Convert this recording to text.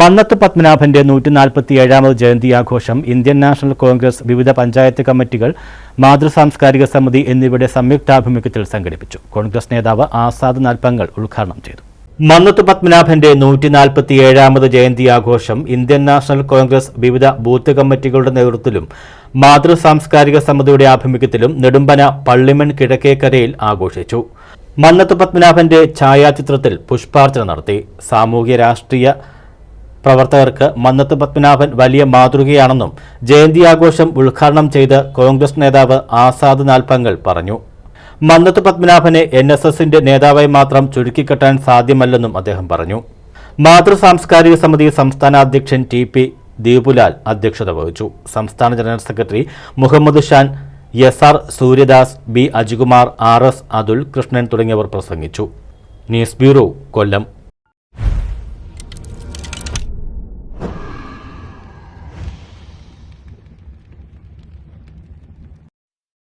മന്നത്ത് പത്മനാഭന്റെ നൂറ്റി നാൽപ്പത്തിയേഴാമത് ജയന്തി ആഘോഷം Indian national Congress വിവിധ പഞ്ചായത്ത് കമ്മിറ്റികൾ മാതൃസാംസ്കാരിക സമിതി എന്നിവയുടെ സംയുക്താഭിമുഖ്യത്തിൽ സംഘടിപ്പിച്ചു. കോൺഗ്രസ് നേതാവ് ആസാദ് നാൽപ്പങ്ങൾ ഉദ്ഘാടനം ചെയ്തു. മന്നത്ത് പത്മനാഭന്റെ നൂറ്റി നാൽപ്പത്തിയേഴാമത് ജയന്തി ആഘോഷം ഇന്ത്യൻ നാഷണൽ കോൺഗ്രസ് വിവിധ ബൂത്ത് കമ്മിറ്റികളുടെ നേതൃത്വത്തിലും മാതൃസാംസ്കാരിക സമിതിയുടെ ആഭിമുഖ്യത്തിലും നെടുമ്പന പള്ളിമൺ കിഴക്കേക്കരയിൽ ആഘോഷിച്ചു. മന്നത്ത് പത്മനാഭന്റെ ഛായാചിത്രത്തിൽ പുഷ്പാർച്ചന നടത്തി. സാമൂഹ്യ രാഷ്ട്രീയ പ്രവർത്തകർക്ക് മന്നത്ത് പത്മനാഭൻ വലിയ മാതൃകയാണെന്നും ജയന്തി ആഘോഷം ഉദ്ഘാടനം ചെയ്ത് കോൺഗ്രസ് നേതാവ് ആസാദ് നാൽപ്പങ്കൽ പറഞ്ഞു. മന്നത്ത് പത്മനാഭനെ എൻ എസ് എസിന്റെ നേതാവായി മാത്രം ചുരുക്കിക്കെട്ടാൻ സാധ്യമല്ലെന്നും അദ്ദേഹം പറഞ്ഞു. മാതൃ സാംസ്കാരിക സമിതി സംസ്ഥാന അധ്യക്ഷൻ ടി പി ദീപുലാൽ അധ്യക്ഷത വഹിച്ചു. സംസ്ഥാന general secretary Muhammad Shan S R Suryadas B Ajikumar R S Athul Krishnan തുടങ്ങിയവർ പ്രസംഗിച്ചു. News bureau Kollam.